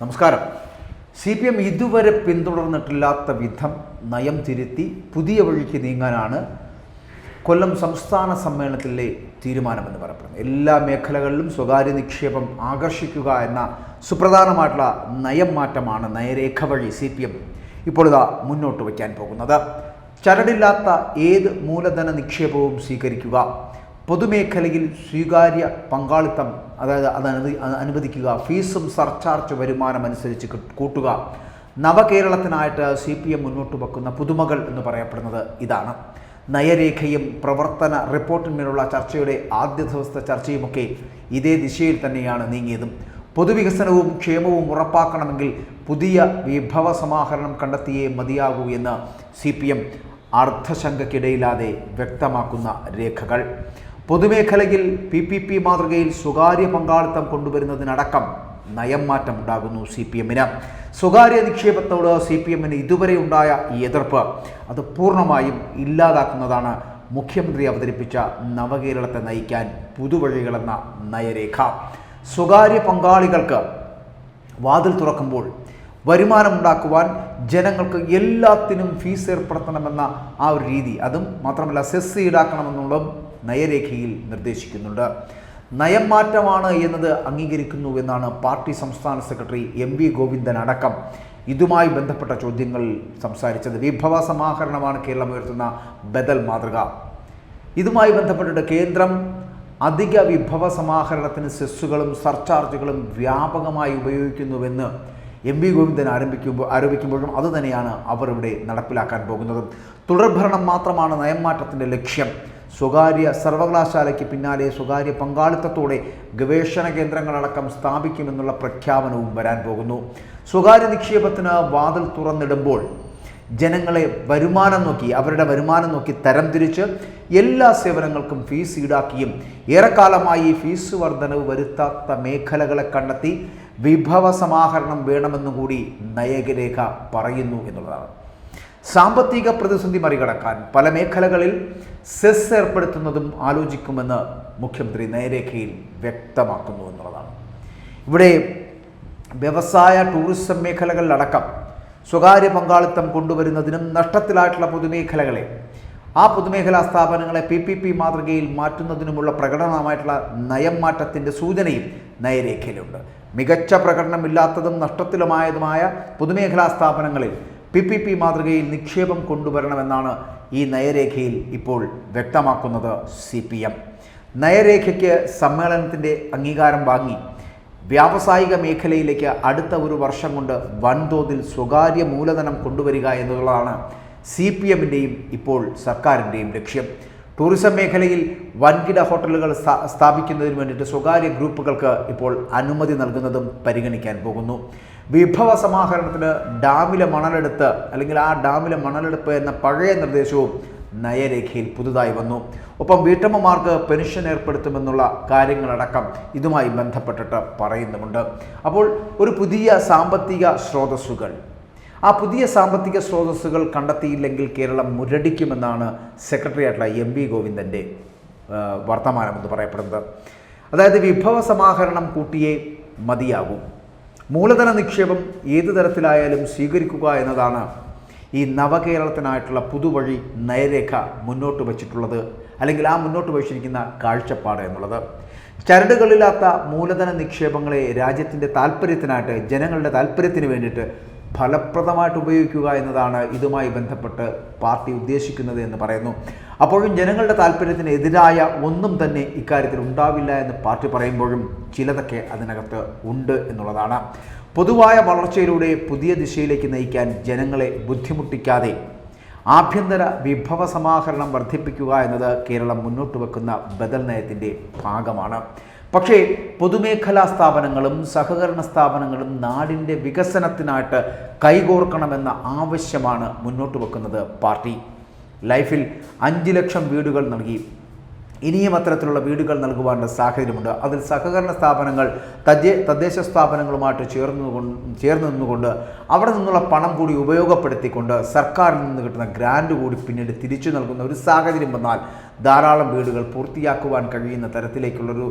നമസ്കാരം. C P M ഇതുവരെ പിന്തുടർന്നിട്ടില്ലാത്ത വിധം നയം തിരുത്തി പുതിയ വഴിക്ക് നീങ്ങാനാണ് കൊല്ലം സംസ്ഥാന സമ്മേളനത്തിലെ തീരുമാനമെന്ന് പറയപ്പെടുന്നത്. എല്ലാ മേഖലകളിലും സ്വകാര്യ നിക്ഷേപം ആകർഷിക്കുക എന്ന സുപ്രധാനമായിട്ടുള്ള നയം മാറ്റമാണ് നയരേഖ വഴി സി പി എം ഇപ്പോൾ ഇതാ മുന്നോട്ട് വയ്ക്കാൻ പോകുന്നത്. ചരടില്ലാത്ത ഏത് മൂലധന നിക്ഷേപവും സ്വീകരിക്കുക പൊതുമേഖലയിൽ സ്വീകാര്യ പങ്കാളിത്തം അതായത് അത് അനുവദി അനുവദിക്കുക. ഫീസും സർചാർജ് വരുമാനം അനുസരിച്ച് കൂട്ടുക. നവകേരളത്തിനായിട്ട് സി പി എം മുന്നോട്ട് വെക്കുന്ന പുതുമകൾ എന്ന് പറയപ്പെടുന്നത് ഇതാണ്. നയരേഖയും പ്രവർത്തന റിപ്പോർട്ടിന്മേലുള്ള ചർച്ചയുടെ ആദ്യ ദിവസത്തെ ചർച്ചയുമൊക്കെ ഇതേ ദിശയിൽ തന്നെയാണ് നീങ്ങിയതും. പൊതുവികസനവും ക്ഷേമവും ഉറപ്പാക്കണമെങ്കിൽ പുതിയ വിഭവ സമാഹരണം കണ്ടെത്തിയേ മതിയാകൂ എന്ന് സി പി എം അർദ്ധശങ്കയ്ക്കിടയില്ലാതെ വ്യക്തമാക്കുന്ന രേഖകൾ. പൊതുമേഖലയിൽ പി പി പി മാതൃകയിൽ സ്വകാര്യ പങ്കാളിത്തം കൊണ്ടുവരുന്നതിനടക്കം നയം മാറ്റം ഉണ്ടാകുന്നു സി പി എമ്മിന്. സ്വകാര്യ നിക്ഷേപത്തോട് സി പി എമ്മിന് ഇതുവരെ ഉണ്ടായ ഈ എതിർപ്പ് അത് പൂർണമായും ഇല്ലാതാക്കുന്നതാണ് മുഖ്യമന്ത്രി അവതരിപ്പിച്ച നവകേരളത്തെ നയിക്കാൻ പുതുവഴികളെന്ന നയരേഖ. സ്വകാര്യ പങ്കാളികൾക്ക് വാതിൽ തുറക്കുമ്പോൾ വരുമാനമുണ്ടാക്കുവാൻ ജനങ്ങൾക്ക് എല്ലാത്തിനും ഫീസ് ഏർപ്പെടുത്തണമെന്ന ആ ഒരു രീതി. അതും മാത്രമല്ല സെസ് ഈടാക്കണമെന്നുള്ളതും നയരേഖയിൽ നിർദ്ദേശിക്കുന്നുണ്ട്. നയം മാറ്റമാണ് എന്നത് അംഗീകരിക്കുന്നുവെന്നാണ് പാർട്ടി സംസ്ഥാന സെക്രട്ടറി എം വി ഗോവിന്ദൻ അടക്കം. ഇതുമായി ബന്ധപ്പെട്ട ചോദ്യങ്ങൾ സംസാരിച്ചത് വിഭവ സമാഹരണമാണ് കേരളം ഉയർത്തുന്ന ബദൽ മാതൃക. ഇതുമായി ബന്ധപ്പെട്ടിട്ട് കേന്ദ്രം അധിക വിഭവ സമാഹരണത്തിന് സെസ്സുകളും സർചാർജുകളും വ്യാപകമായി ഉപയോഗിക്കുന്നുവെന്ന് എം വി ഗോവിന്ദൻ ആരംഭിക്കുമ്പോൾ ആരോപിക്കുമ്പോഴും അതുതന്നെയാണ് അവർ ഇവിടെ നടപ്പിലാക്കാൻ പോകുന്നത്. തുടർഭരണം മാത്രമാണ് നയംമാറ്റത്തിന്റെ ലക്ഷ്യം. സ്വകാര്യ സർവകലാശാലയ്ക്ക് പിന്നാലെ സ്വകാര്യ പങ്കാളിത്തത്തോടെ ഗവേഷണ കേന്ദ്രങ്ങളടക്കം സ്ഥാപിക്കുമെന്നുള്ള പ്രഖ്യാപനവും വരാൻ പോകുന്നു. സ്വകാര്യ നിക്ഷേപത്തിന് വാതിൽ തുറന്നിടുമ്പോൾ ജനങ്ങളെ വരുമാനം നോക്കി അവരുടെ വരുമാനം നോക്കി തരംതിരിച്ച് എല്ലാ സേവനങ്ങൾക്കും ഫീസ് ഈടാക്കിയും ഏറെക്കാലമായി ഫീസ് വർധനവ് വരുത്താത്ത മേഖലകളെ കണ്ടെത്തി വിഭവ സമാഹരണം വേണമെന്നും കൂടി നയകരേഖ പറയുന്നു എന്നുള്ളതാണ്. സാമ്പത്തിക പ്രതിസന്ധി മറികടക്കാൻ പല മേഖലകളിൽ സെസ് ഏർപ്പെടുത്തുന്നതും ആലോചിക്കുമെന്ന് മുഖ്യമന്ത്രി നയരേഖയിൽ വ്യക്തമാക്കുന്നു എന്നുള്ളതാണ്. ഇവിടെ വ്യവസായ ടൂറിസം മേഖലകളിലടക്കം സ്വകാര്യ പങ്കാളിത്തം കൊണ്ടുവരുന്നതിനും നഷ്ടത്തിലായിട്ടുള്ള പൊതുമേഖലകളെ ആ പൊതുമേഖലാ സ്ഥാപനങ്ങളെ പി പി പി മാതൃകയിൽ മാറ്റുന്നതിനുമുള്ള പ്രകടനമായിട്ടുള്ള നയം മാറ്റത്തിന്റെ സൂചനയും നയരേഖയിലുണ്ട്. മികച്ച പ്രകടനമില്ലാത്തതും നഷ്ടത്തിലുമായതുമായ പൊതുമേഖലാ സ്ഥാപനങ്ങളിൽ പി പി പി മാതൃകയിൽ നിക്ഷേപം കൊണ്ടുവരണമെന്നാണ് ഈ നയരേഖയിൽ ഇപ്പോൾ വ്യക്തമാക്കുന്നത് സി പി എം നയരേഖയ്ക്ക് സമ്മേളനത്തിന്റെ അംഗീകാരം വാങ്ങി വ്യാവസായിക മേഖലയിലേക്ക് അടുത്ത ഒരു വർഷം കൊണ്ട് വൻതോതിൽ സ്വകാര്യ മൂലധനം കൊണ്ടുവരിക എന്നുള്ളതാണ് സി പി എമ്മിന്റെയും ഇപ്പോൾ സർക്കാരിന്റെയും ലക്ഷ്യം. ടൂറിസം മേഖലയിൽ വൻകിട ഹോട്ടലുകൾ സ്ഥാ- സ്ഥാപിക്കുന്നതിന് വേണ്ടിയിട്ട് സ്വകാര്യ ഗ്രൂപ്പുകൾക്ക് ഇപ്പോൾ അനുമതി നൽകുന്നതും പരിഗണിക്കാൻ പോകുന്നു. വിഭവ സമാഹരണത്തിന് ഡാമിലെ മണലെടുത്ത് അല്ലെങ്കിൽ ആ ഡാമിലെ മണലെടുപ്പ് എന്ന പഴയ നിർദ്ദേശവും നയരേഖയിൽ പുതുതായി വന്നു. ഒപ്പം വീട്ടമ്മമാർക്ക് പെൻഷൻ ഏർപ്പെടുത്തുമെന്നുള്ള കാര്യങ്ങളടക്കം ഇതുമായി ബന്ധപ്പെട്ടിട്ട് പറയുന്നുമുണ്ട്. അപ്പോൾ ഒരു പുതിയ സാമ്പത്തിക സ്രോതസ്സുകൾ. ആ പുതിയ സാമ്പത്തിക സ്രോതസ്സുകൾ കണ്ടെത്തിയില്ലെങ്കിൽ കേരളം മുരടിക്കുമെന്നാണ് സെക്രട്ടറി ആയിട്ടുള്ള എം വി ഗോവിന്ദന്റെ വർത്തമാനം എന്ന് പറയപ്പെടുന്നത്. അതായത് വിഭവ സമാഹരണം കൂട്ടിയേ മതിയാകൂ. മൂലധന നിക്ഷേപം ഏതു തരത്തിലായാലും സ്വീകരിക്കുക എന്നതാണ് ഈ നവകേരളത്തിനായിട്ടുള്ള പുതുവഴി നയരേഖ മുന്നോട്ട് വച്ചിട്ടുള്ളത് അല്ലെങ്കിൽ ആ മുന്നോട്ട് വച്ചിരിക്കുന്ന കാഴ്ചപ്പാട് എന്നുള്ളത്. ചരടുകളില്ലാത്ത മൂലധന നിക്ഷേപങ്ങളെ രാജ്യത്തിന്റെ താല്പര്യത്തിനായിട്ട് ജനങ്ങളുടെ താല്പര്യത്തിന് വേണ്ടിയിട്ട് ഫലപ്രദമായിട്ട് ഉപയോഗിക്കുക എന്നതാണ് ഇതുമായി ബന്ധപ്പെട്ട് പാർട്ടി ഉദ്ദേശിക്കുന്നത് എന്ന് പറയുന്നു. അപ്പോഴും ജനങ്ങളുടെ താല്പര്യത്തിന് എതിരായ ഒന്നും തന്നെ ഇക്കാര്യത്തിൽ ഉണ്ടാവില്ല എന്ന് പാർട്ടി പറയുമ്പോഴും ചിലതൊക്കെ അതിനകത്ത് ഉണ്ട് എന്നുള്ളതാണ്. പൊതുവായ വളർച്ചയിലൂടെ പുതിയ ദിശയിലേക്ക് നയിക്കാൻ ജനങ്ങളെ ബുദ്ധിമുട്ടിക്കാതെ ആഭ്യന്തര വിഭവ സമാഹരണം വർദ്ധിപ്പിക്കുക എന്നത് കേരളം മുന്നോട്ട് വെക്കുന്ന ബദൽ നയത്തിന്റെ ഭാഗമാണ്. പക്ഷേ പൊതുമേഖലാ സ്ഥാപനങ്ങളും സഹകരണ സ്ഥാപനങ്ങളും നാടിന്റെ വികസനത്തിനായിട്ട് കൈകോർക്കണമെന്ന ആവശ്യമാണ് മുന്നോട്ട് വെക്കുന്നത് പാർട്ടി. ലൈഫിൽ അഞ്ച് ലക്ഷം വീടുകൾ നൽകി. ഇനിയും അത്തരത്തിലുള്ള വീടുകൾ നൽകുവാനുള്ള സാഹചര്യമുണ്ട്. അതിൽ സഹകരണ സ്ഥാപനങ്ങൾ തദ്ദേ തദ്ദേശ സ്ഥാപനങ്ങളുമായിട്ട് ചേർന്നുകൊണ്ട് ചേർന്ന് നിന്നുകൊണ്ട് അവിടെ നിന്നുള്ള പണം കൂടി ഉപയോഗപ്പെടുത്തിക്കൊണ്ട് സർക്കാരിൽ നിന്ന് കിട്ടുന്ന ഗ്രാൻഡ് കൂടി പിന്നീട് തിരിച്ചു നൽകുന്ന ഒരു സാഹചര്യം വന്നാൽ ധാരാളം വീടുകൾ പൂർത്തിയാക്കുവാൻ കഴിയുന്ന തരത്തിലേക്കുള്ളൊരു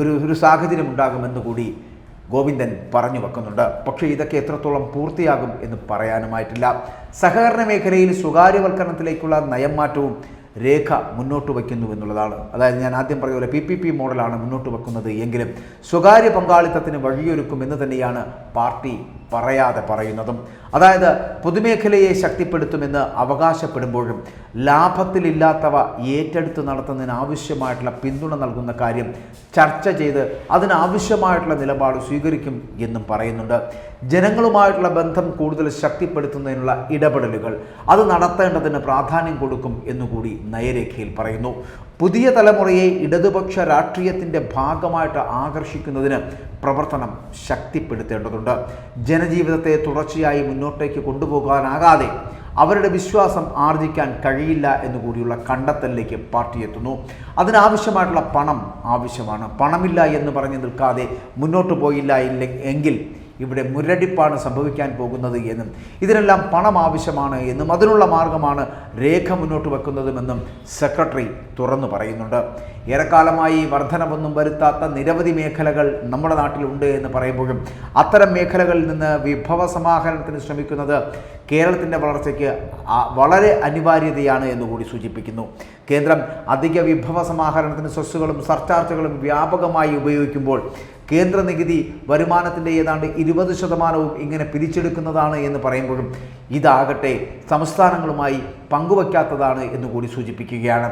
ഒരു ഒരു സാഹചര്യം ഉണ്ടാകുമെന്ന് കൂടി ഗോവിന്ദൻ പറഞ്ഞു വെക്കുന്നുണ്ട്. പക്ഷേ ഇതൊക്കെ എത്രത്തോളം പൂർത്തിയാകും എന്ന് പറയാനുമായിട്ടില്ല. സഹകരണ മേഖലയിൽ സ്വകാര്യവൽക്കരണത്തിലേക്കുള്ള നയം മാറ്റവും രേഖ മുന്നോട്ട് വയ്ക്കുന്നു എന്നുള്ളതാണ്. അതായത് ഞാൻ ആദ്യം പറഞ്ഞ പോലെ പി പി പി മോഡലാണ് മുന്നോട്ട് വെക്കുന്നത് എങ്കിലും സ്വകാര്യ പങ്കാളിത്തത്തിന് വഴിയൊരുക്കും എന്ന് തന്നെയാണ് പാർട്ടി പറയാതെ പറയുന്നതും അതായത് പൊതുമേഖലയെ ശക്തിപ്പെടുത്തുമെന്ന് അവകാശപ്പെടുമ്പോഴും ലാഭത്തിലില്ലാത്തവ ഏറ്റെടുത്ത് നടത്തുന്നതിന് ആവശ്യമായിട്ടുള്ള പിന്തുണ നൽകുന്ന കാര്യം ചർച്ച ചെയ്ത് അതിനാവശ്യമായിട്ടുള്ള നിലപാട് സ്വീകരിക്കും എന്നും പറയുന്നുണ്ട്. ജനങ്ങളുമായിട്ടുള്ള ബന്ധം കൂടുതൽ ശക്തിപ്പെടുത്തുന്നതിനുള്ള ഇടപെടലുകൾ അത് നടത്തേണ്ടതിന് പ്രാധാന്യം കൊടുക്കും എന്നുകൂടി നയരേഖയിൽ പറയുന്നു. പുതിയ തലമുറയെ ഇടതുപക്ഷ രാഷ്ട്രീയത്തിന്റെ ഭാഗമായിട്ട് ആകർഷിക്കുന്നതിന് പ്രവർത്തനം ശക്തിപ്പെടുത്തേണ്ടതുണ്ട്. ജനജീവിതത്തെ തുടർച്ചയായി മുന്നോട്ടേക്ക് കൊണ്ടുപോകാനാകാതെ അവരുടെ വിശ്വാസം ആർജിക്കാൻ കഴിയില്ല എന്നുകൂടിയുള്ള കണ്ടെത്തലിലേക്ക് പാർട്ടി എത്തുന്നു. അതിനാവശ്യമായിട്ടുള്ള പണം ആവശ്യമാണ്. പണമില്ല എന്ന് പറഞ്ഞ് നിൽക്കാതെ മുന്നോട്ട് പോയില്ല ഇല്ല എങ്കിൽ ഇവിടെ മുരടിപ്പാണ് സംഭവിക്കാൻ പോകുന്നത് എന്നും ഇതിനെല്ലാം പണം ആവശ്യമാണ് എന്നും അതിനുള്ള മാർഗമാണ് രേഖ മുന്നോട്ട് വെക്കുന്നതുമെന്നും സെക്രട്ടറി തുറന്നു പറയുന്നുണ്ട്. ഏറെക്കാലമായി വർധനവൊന്നും വരുത്താത്ത നിരവധി മേഖലകൾ നമ്മുടെ നാട്ടിലുണ്ട് എന്ന് പറയുമ്പോഴും അത്തരം മേഖലകളിൽ നിന്ന് വിഭവ സമാഹരണത്തിന് ശ്രമിക്കുന്നത് കേരളത്തിന്റെ വളർച്ചയ്ക്ക് വളരെ അനിവാര്യതയാണ് എന്നുകൂടി സൂചിപ്പിക്കുന്നു. കേന്ദ്രം അധിക വിഭവ സമാഹരണത്തിന് സെസ്സുകളും സർചാർജുകളും വ്യാപകമായി ഉപയോഗിക്കുമ്പോൾ കേന്ദ്ര നികുതി വരുമാനത്തിന്റെ ഏതാണ്ട് ഇരുപത് ശതമാനവും ഇങ്ങനെ പിരിച്ചെടുക്കുന്നതാണ് എന്ന് പറയുമ്പോഴും ഇതാകട്ടെ സംസ്ഥാനങ്ങളുമായി പങ്കുവയ്ക്കാത്തതാണ് എന്ന് കൂടി സൂചിപ്പിക്കുകയാണ്.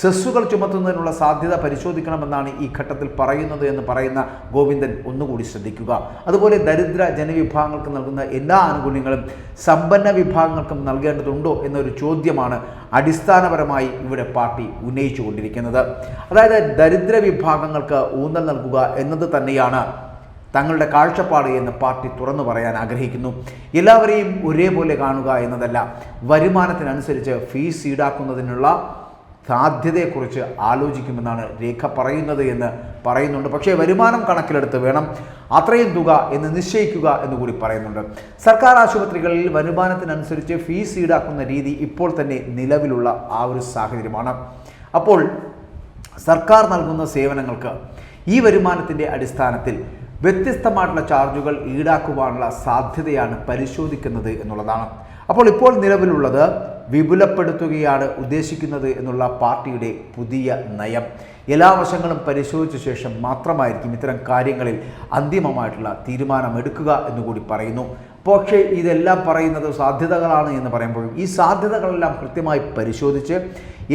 സെസ്സുകൾ ചുമത്തുന്നതിനുള്ള സാധ്യത പരിശോധിക്കണമെന്നാണ് ഈ ഘട്ടത്തിൽ പറയുന്നത് എന്ന് പറയുന്ന ഗോവിന്ദൻ ഒന്നുകൂടി ശ്രദ്ധിക്കുക. അതുപോലെ ദരിദ്ര ജനവിഭാഗങ്ങൾക്ക് നൽകുന്ന എല്ലാ ആനുകൂല്യങ്ങളും സമ്പന്ന വിഭാഗങ്ങൾക്കും നൽകേണ്ടതുണ്ടോ എന്നൊരു ചോദ്യമാണ് അടിസ്ഥാനപരമായി ഇവിടെ പാർട്ടി ഉന്നയിച്ചുകൊണ്ടിരിക്കുന്നത്. അതായത് ദരിദ്ര വിഭാഗങ്ങൾക്ക് ഊന്നൽ നൽകുക എന്നത് തന്നെയാണ് തങ്ങളുടെ കാഴ്ചപ്പാട് എന്ന് പാർട്ടി തുറന്നു പറയാൻ ആഗ്രഹിക്കുന്നു. എല്ലാവരെയും ഒരേപോലെ കാണുക എന്നതല്ല വരുമാനത്തിനനുസരിച്ച് ഫീസ് ഈടാക്കുന്നതിനുള്ള സാധ്യതയെക്കുറിച്ച് ആലോചിക്കുമെന്നാണ് രേഖ പറയുന്നത് എന്ന് പറയുന്നുണ്ട്. പക്ഷേ വരുമാനം കണക്കിലെടുത്ത് വേണം അത്രയും തുക എന്ന് നിശ്ചയിക്കുക എന്ന് കൂടി പറയുന്നുണ്ട്. സർക്കാർ ആശുപത്രികളിൽ വരുമാനത്തിനനുസരിച്ച് ഫീസ് ഈടാക്കുന്ന രീതി ഇപ്പോൾ തന്നെ നിലവിലുള്ള ആ ഒരു സാഹചര്യമാണ്. അപ്പോൾ സർക്കാർ നൽകുന്ന സേവനങ്ങൾക്ക് ഈ വരുമാനത്തിന്റെ അടിസ്ഥാനത്തിൽ വ്യത്യസ്തമായിട്ടുള്ള ചാർജുകൾ ഈടാക്കുവാനുള്ള സാധ്യതയാണ് പരിശോധിക്കുന്നത് എന്നുള്ളതാണ്. അപ്പോൾ ഇപ്പോൾ നിലവിലുള്ളത് വിപുലപ്പെടുത്തുകയാണ് ഉദ്ദേശിക്കുന്നത് എന്നുള്ള പാർട്ടിയുടെ പുതിയ നയം. എല്ലാ വശങ്ങളും പരിശോധിച്ച ശേഷം മാത്രമായിരിക്കും ഇത്തരം കാര്യങ്ങളിൽ അന്തിമമായിട്ടുള്ള തീരുമാനമെടുക്കുക എന്നുകൂടി പറയുന്നു. പക്ഷേ ഇതെല്ലാം പറയുന്നത് സാധ്യതകളാണ് എന്ന് പറയുമ്പോഴും ഈ സാധ്യതകളെല്ലാം കൃത്യമായി പരിശോധിച്ച്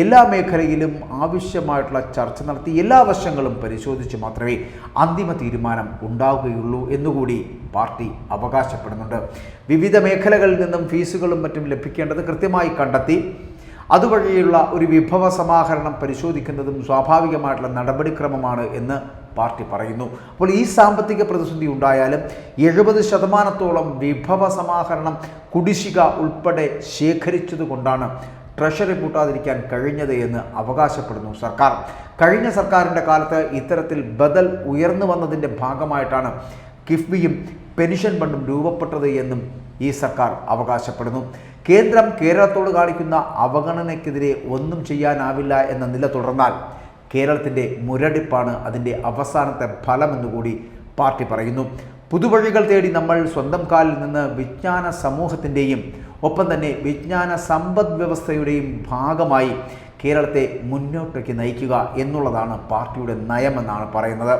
എല്ലാ മേഖലയിലും ആവശ്യമായിട്ടുള്ള ചർച്ച നടത്തി എല്ലാ വശങ്ങളും പരിശോധിച്ച് മാത്രമേ അന്തിമ തീരുമാനം ഉണ്ടാവുകയുള്ളൂ എന്നുകൂടി പാർട്ടി അവകാശപ്പെടുന്നുണ്ട്. വിവിധ മേഖലകളിൽ നിന്നും ഫീസുകളും മറ്റും ലഭിക്കേണ്ടത് കൃത്യമായി കണ്ടെത്തി അതുവഴിയുള്ള ഒരു വിഭവ സമാഹരണം പരിശോധിക്കുന്നതും സ്വാഭാവികമായിട്ടുള്ള നടപടിക്രമമാണ് എന്ന് പാർട്ടി പറയുന്നു. അപ്പോൾ ഈ സാമ്പത്തിക പ്രതിസന്ധി ഉണ്ടായാലും എഴുപത് ശതമാനത്തോളം വിഭവ സമാഹരണം കുടിശ്ശിക ഉൾപ്പെടെ ശേഖരിച്ചതുകൊണ്ടാണ് ട്രഷറി പൂട്ടാതിരിക്കാൻ കഴിഞ്ഞത് എന്ന് അവകാശപ്പെടുന്നു സർക്കാർ. കഴിഞ്ഞ സർക്കാരിന്റെ കാലത്ത് ഇത്തരത്തിൽ ബദൽ ഉയർന്നു വന്നതിന്റെ ഭാഗമായിട്ടാണ് കിഫ്ബിയും പെൻഷൻ ഫണ്ടും രൂപപ്പെട്ടത് എന്നും ഈ സർക്കാർ അവകാശപ്പെടുന്നു. കേന്ദ്രം കേരളത്തോട് കാണിക്കുന്ന അവഗണനയ്ക്കെതിരെ ഒന്നും ചെയ്യാനാവില്ല എന്ന നില തുടർന്നാൽ കേരളത്തിന്റെ മുരടിപ്പാണ് അതിന്റെ അവസാനത്തെ ഫലമെന്നുകൂടി പാർട്ടി പറയുന്നു. പുതുവഴികൾ തേടി നമ്മൾ സ്വന്തം കാലിൽ നിന്ന് വിജ്ഞാന സമൂഹത്തിന്റെയും ഒപ്പം തന്നെ വിജ്ഞാന സമ്പദ് വ്യവസ്ഥയുടെയും ഭാഗമായി കേരളത്തെ മുന്നോട്ടേക്ക് നയിക്കുക എന്നുള്ളതാണ് പാർട്ടിയുടെ നയമെന്നാണ് പറയുന്നത്.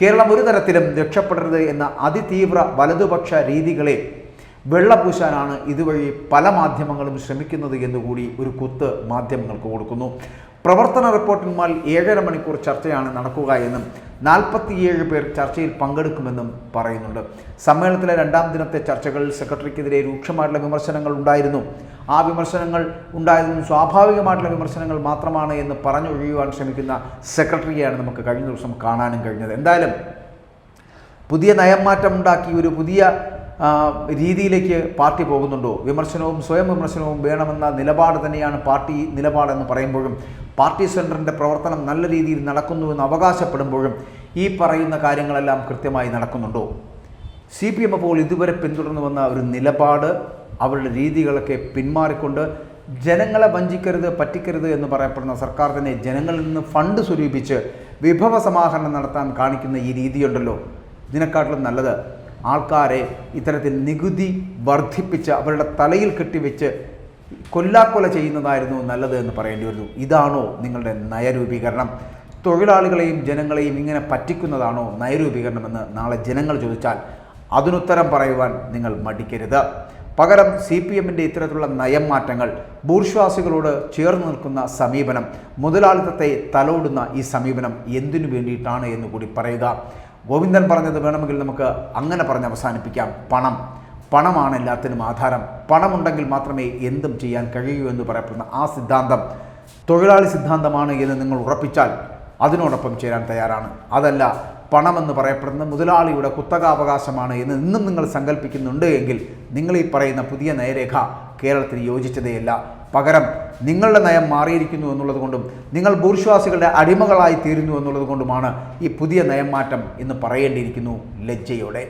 കേരളം ഒരു തരത്തിലും രക്ഷപ്പെടരുത് എന്ന അതിതീവ്ര വലതുപക്ഷ രീതികളെ വെള്ളപൂശാനാണ് ഇതുവഴി പല മാധ്യമങ്ങളും ശ്രമിക്കുന്നത് എന്നുകൂടി ഒരു കുത്ത് മാധ്യമങ്ങൾക്ക് കൊടുക്കുന്നു. പ്രവർത്തന റിപ്പോർട്ടിന്മാർ ഏഴര മണിക്കൂർ ചർച്ചയാണ് നടക്കുക എന്നും നാൽപ്പത്തിയേഴ് പേർ ചർച്ചയിൽ പങ്കെടുക്കുമെന്നും പറയുന്നുണ്ട്. സമ്മേളനത്തിലെ രണ്ടാം ദിനത്തെ ചർച്ചകളിൽ സെക്രട്ടറിക്കെതിരെ രൂക്ഷമായിട്ടുള്ള വിമർശനങ്ങൾ ഉണ്ടായിരുന്നു. ആ വിമർശനങ്ങൾ ഉണ്ടായതും സ്വാഭാവികമായിട്ടുള്ള വിമർശനങ്ങൾ മാത്രമാണ് എന്ന് പറഞ്ഞൊഴിയുവാൻ ശ്രമിക്കുന്ന സെക്രട്ടറിയെയാണ് നമുക്ക് കഴിഞ്ഞ ദിവസം കാണാനും കഴിഞ്ഞത്. എന്തായാലും പുതിയ നയം മാറ്റം ഉണ്ടാക്കി ഒരു പുതിയ രീതിയിലേക്ക് പാർട്ടി പോകുന്നുണ്ടോ? വിമർശനവും സ്വയം വിമർശനവും വേണമെന്ന നിലപാട് തന്നെയാണ് പാർട്ടി നിലപാടെന്ന് പറയുമ്പോഴും പാർട്ടി സെന്ററിന്റെ പ്രവർത്തനം നല്ല രീതിയിൽ നടക്കുന്നുവെന്ന് അവകാശപ്പെടുമ്പോഴും ഈ പറയുന്ന കാര്യങ്ങളെല്ലാം കൃത്യമായി നടക്കുന്നുണ്ടോ? സി പി എം അപ്പോൾ ഇതുവരെ പിന്തുടർന്നു വന്ന ഒരു നിലപാട് അവരുടെ രീതികളൊക്കെ പിന്മാറിക്കൊണ്ട് ജനങ്ങളെ വഞ്ചിക്കരുത് പറ്റിക്കരുത് എന്ന് പറയപ്പെടുന്ന സർക്കാർ തന്നെ ജനങ്ങളിൽ നിന്ന് ഫണ്ട് സ്വരൂപിച്ച് വിഭവ സമാഹരണം നടത്താൻ കാണിക്കുന്ന ഈ രീതിയുണ്ടല്ലോ. ഇതിനെക്കാട്ടിലും നല്ലത് ആൾക്കാരെ ഇത്തരത്തിൽ നികുതി വർദ്ധിപ്പിച്ച് അവരുടെ തലയിൽ കെട്ടിവെച്ച് കൊല്ലാക്കൊല ചെയ്യുന്നതായിരുന്നു നല്ലത് എന്ന് പറയേണ്ടി വരുന്നു. ഇതാണോ നിങ്ങളുടെ നയരൂപീകരണം? തൊഴിലാളികളെയും ജനങ്ങളെയും ഇങ്ങനെ പറ്റിക്കുന്നതാണോ നയരൂപീകരണമെന്ന് നാളെ ജനങ്ങൾ ചോദിച്ചാൽ അതിനുത്തരം പറയുവാൻ നിങ്ങൾ മടിക്കരുത്. പകരം സി പി എമ്മിന്റെ ഇത്തരത്തിലുള്ള നയം മാറ്റങ്ങൾ ഭൂർശ്വാസികളോട് ചേർന്ന് നിൽക്കുന്ന സമീപനം മുതലാളിത്തത്തെ തലോടുന്ന ഈ സമീപനം എന്തിനു വേണ്ടിയിട്ടാണ് എന്ന് കൂടി പറയുക. ഗോവിന്ദൻ പറഞ്ഞത് വേണമെങ്കിൽ നമുക്ക് അങ്ങനെ പറഞ്ഞ് അവസാനിപ്പിക്കാം. പണം. പണമാണ് എല്ലാത്തിനും ആധാരം. പണമുണ്ടെങ്കിൽ മാത്രമേ എന്തും ചെയ്യാൻ കഴിയൂ എന്ന് പറയപ്പെടുന്ന ആ സിദ്ധാന്തം തൊഴിലാളി സിദ്ധാന്തമാണ് എന്ന് നിങ്ങൾ ഉറപ്പിച്ചാൽ അതിനോടൊപ്പം ചേരാൻ തയ്യാറാണ്. അതല്ല പണമെന്ന് പറയപ്പെടുന്ന മുതലാളിയുടെ കുത്തകാവകാശമാണ് എന്ന് ഇന്നും നിങ്ങൾ സങ്കല്പിക്കുന്നുണ്ട് എങ്കിൽ നിങ്ങൾ ഈ പറയുന്ന പുതിയ നയരേഖ കേരളത്തിന് യോജിച്ചതേയല്ല. പകരം നിങ്ങളുടെ നയം മാറിയിരിക്കുന്നു എന്നുള്ളത് കൊണ്ടും നിങ്ങൾ ഭൂർശ്വാസികളുടെ അടിമകളായി തീരുന്നു എന്നുള്ളത് കൊണ്ടുമാണ് ഈ പുതിയ നയം മാറ്റം എന്ന് പറയേണ്ടിയിരിക്കുന്നു ലജ്ജയോടെ.